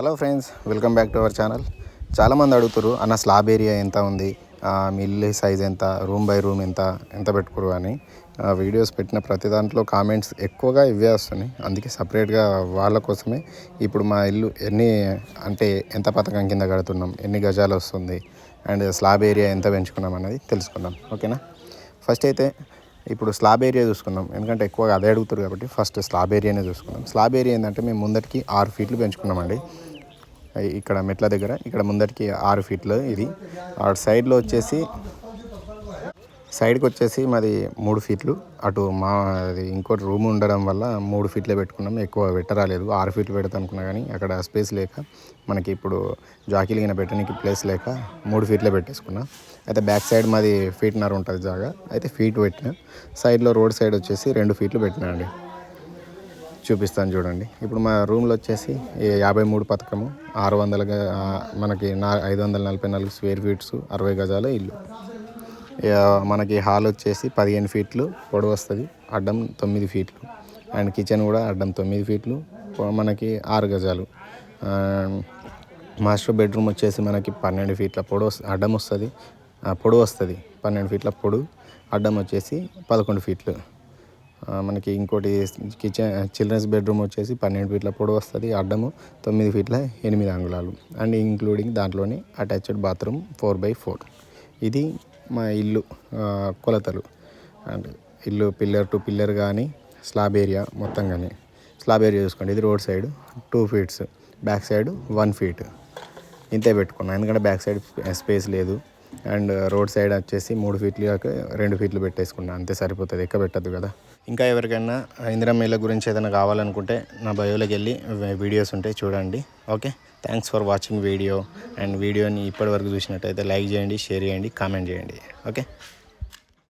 Hello friends welcome back to our channel చాలామంది అడుగుతారు అన్న స్లాబ్ ఏరియా ఎంత ఉంది? మీ ఇల్లు సైజ్ ఎంత? రూమ్ బై రూమ్ ఎంత? ఎంత పెట్టుకురు అని. వీడియోస్ పెట్టిన ప్రతి దాంట్లో కామెంట్స్ ఎక్కువగా ఇవే వస్తున్నాయి. అందుకే సపరేట్గా వాళ్ళ కోసమే ఇప్పుడు మా ఇల్లు ఎన్ని అంటే ఎంత పథకం కింద కడుతున్నాం? ఎన్ని గజాలు వస్తుంది? అండ్ స్లాబ్ ఏరియా ఎంత పెంచుకున్నాం అనేది తెలుసుకుందాం. ఓకేనా? ఫస్ట్ అయితే ఇప్పుడు స్లాబ్ ఏరియా చూసుకుందాం. ఎందుకంటే ఎక్కువగా అదే అడుగుతారు కాబట్టి ఫస్ట్ స్లాబ్ ఏరియానే చూసుకుందాం. స్లాబ్ ఏరియా ఏంటంటే మేము ముందరికి ఆరు ఫీట్లు పెంచుకున్నామండి. ఇక్కడ మెట్ల దగ్గర ఇక్కడ ముందరికి ఆరు ఫీట్లు ఇది. అటు సైడ్లో వచ్చేసి సైడ్కి వచ్చేసి మాది మూడు ఫీట్లు. అటు మా అది ఇంకోటి రూమ్ ఉండడం వల్ల మూడు ఫీట్లే పెట్టుకున్నాం. ఎక్కువ పెట్టరాలేదు. ఆరు ఫీట్లు పెడతా అనుకున్నా కానీ అక్కడ స్పేస్ లేక మనకి ఇప్పుడు జాకీలు గిన పెట్టడానికి ప్లేస్ లేక మూడు ఫీట్లే పెట్టేసుకున్నా. అయితే బ్యాక్ సైడ్ మాది ఫీట్నర్ ఉంటుంది జాగా. అయితే ఫీట్ పెట్టిన సైడ్లో రోడ్ సైడ్ వచ్చేసి రెండు ఫీట్లు పెట్టినా అండి. చూపిస్తాను చూడండి. ఇప్పుడు మా రూమ్లో వచ్చేసి యాభై మూడు పథకము ఆరు వందలుగా మనకి నా ఐదు వందల నలభై నాలుగు స్క్వేర్ ఫీట్స్ అరవై గజాల ఇల్లు. మనకి హాల్ వచ్చేసి పదిహేను ఫీట్లు పొడవు వస్తుంది అడ్డం తొమ్మిది ఫీట్లు. అండ్ కిచెన్ కూడా అడ్డం తొమ్మిది ఫీట్లు మనకి ఆరు గజాలు. మాస్టర్ బెడ్రూమ్ వచ్చేసి మనకి పన్నెండు ఫీట్ల పొడవు అడ్డం వస్తుంది ఆ, పొడవు వస్తుంది పన్నెండు ఫీట్ల పొడవు అడ్డం వచ్చేసి పదకొండు ఫీట్లు. మనకి ఇంకోటి కిచెన్ చిల్డ్రన్స్ బెడ్రూమ్ వచ్చేసి పన్నెండు ఫీట్ల పొడవు వస్తుంది అడ్డము తొమ్మిది ఫీట్ల ఎనిమిది అంగుళాలు. అండ్ ఇంక్లూడింగ్ దాంట్లోనే attached bathroom four by four. ఇది మా ఇల్లు కొలతలు. అండ్ ఇల్లు పిల్లర్ టు పిల్లర్ కానీ స్లాబ్ ఏరియా మొత్తం కానీ స్లాబ్ ఏరియా చూసుకోండి ఇది road side two feet. Back side one feet. ఇంతే పెట్టుకున్నాను ఎందుకంటే బ్యాక్ సైడ్ స్పేస్ లేదు. అండ్ రోడ్ సైడ్ వచ్చేసి మూడు ఫీట్లు కాక రెండు ఫీట్లు పెట్టేసుకున్నా. అంతే సరిపోతుంది. ఎక్క పెట్టద్దు కదా. ఇంకా ఎవరికైనా ఇందిరమ్మ గురించి ఏదైనా కావాలనుకుంటే నా బయోలోకి వెళ్ళి వీడియోస్ ఉంటాయి చూడండి. Okay? Thanks for watching video and వీడియోని ఇప్పటివరకు చూసినట్టయితే లైక్ చేయండి షేర్ చేయండి కామెంట్ చేయండి. ఓకే?